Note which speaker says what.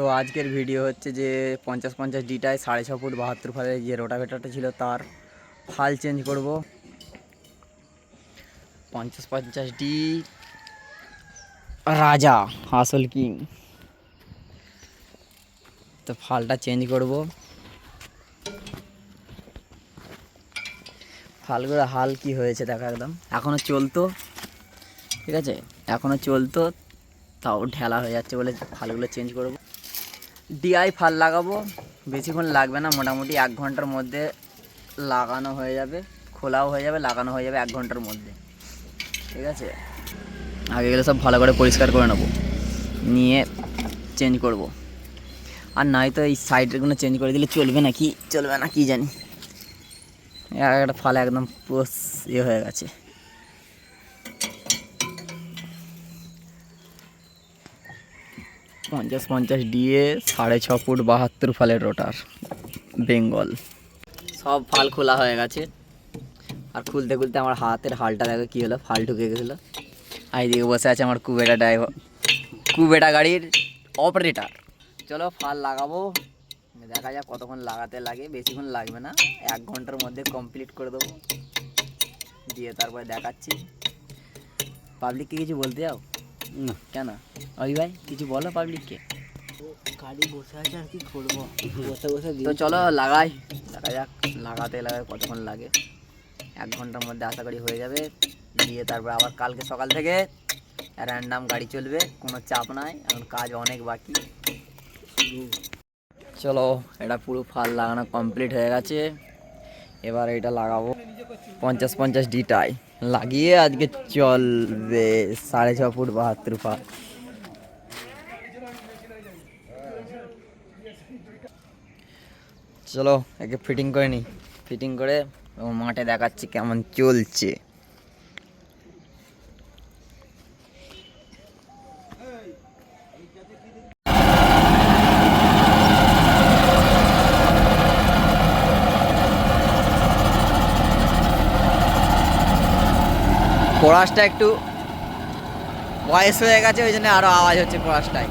Speaker 1: তো আজকের ভিডিও হচ্ছে যে পঞ্চাশ পঞ্চাশ ডিটায় সাড়ে ছ ফুট বাহাত্তর ফালের যে রোটাভেটারটা ছিল তার ফাল চেঞ্জ করব। পঞ্চাশ পঞ্চাশ ডি রাজা, আসল কিং তো ফালটা চেঞ্জ করব। ফালগুলো হাল কি হয়েছে দেখা একদম। এখনও চলতো, ঠিক আছে? এখনও চলতো, তাও ঢেলা হয়ে যাচ্ছে বলে ফালগুলো চেঞ্জ করব। ডিআই ফাল লাগাবো। বেশিক্ষণ লাগবে না, মোটামুটি এক ঘণ্টার মধ্যে লাগানো হয়ে যাবে, খোলাও হয়ে যাবে, লাগানো হয়ে যাবে এক ঘণ্টার মধ্যে। ঠিক আছে? আগে গেলে সব ভালো করে পরিষ্কার করে নেব, নিয়ে চেঞ্জ করব। আর নাই তো এই সাইডগুলো চেঞ্জ করে দিলে চলবে না কি? চলবে না কি জানি? এক একটা ফাল একদম পুরো ইয়ে হয়ে গেছে। পঞ্চাশ পঞ্চাশ ডিএ সাড়ে ছ ফুট বাহাত্তর ফালের রোটার, বেঙ্গল। সব ফাল খোলা হয়ে গেছে। আর খুলতে খুলতে আমার হাতের হালটা দেখো কী হলো, ফাল ঢুকে গেছিল। আর এইদিকে বসে আছে আমার কুবেটা ড্রাইভার কুবেটা গাড়ির অপারেটার চলো ফাল লাগাবো। দেখা যাক কতক্ষণ লাগাতে লাগে, বেশিক্ষণ লাগবে না। এক ঘণ্টার মধ্যে কমপ্লিট করে দেবো। দিয়ে তারপরে দেখাচ্ছি। পাবলিককে কিছু বলতে যাও?
Speaker 2: না।
Speaker 1: কেন? অভি ভাই কিছু বলো পাবলিককে
Speaker 2: গাড়ি বসে আছে আর কি করব? বসে বসে
Speaker 1: তো চলো লাগাই। দেখা যাক লাগাতে লাগাতে কতক্ষণ লাগে। এক ঘণ্টার মধ্যে আশা করি হয়ে যাবে। দিয়ে তারপর আবার কালকে সকাল থেকে র্যান্ডাম গাড়ি চলবে কোনো চাপ নাই এখন কাজ অনেক বাকি। চলো এটা পুরো ফাল লাগানো কমপ্লিট হয়ে গেছে। এবার এটা লাগাবো। পঞ্চাশ পঞ্চাশ ডিটাই লাগিয়ে আজকে চলবে সাড়ে ছ ফুট বাহাত্তর ফুট চলো, একে ফিটিং করে নিই ফিটিং করে মাঠে দেখাচ্ছি কেমন চলছে। কোরাসটা একটু বয়স হয়ে গেছে ওই জন্য আরও আওয়াজ হচ্ছে কোরাসটায়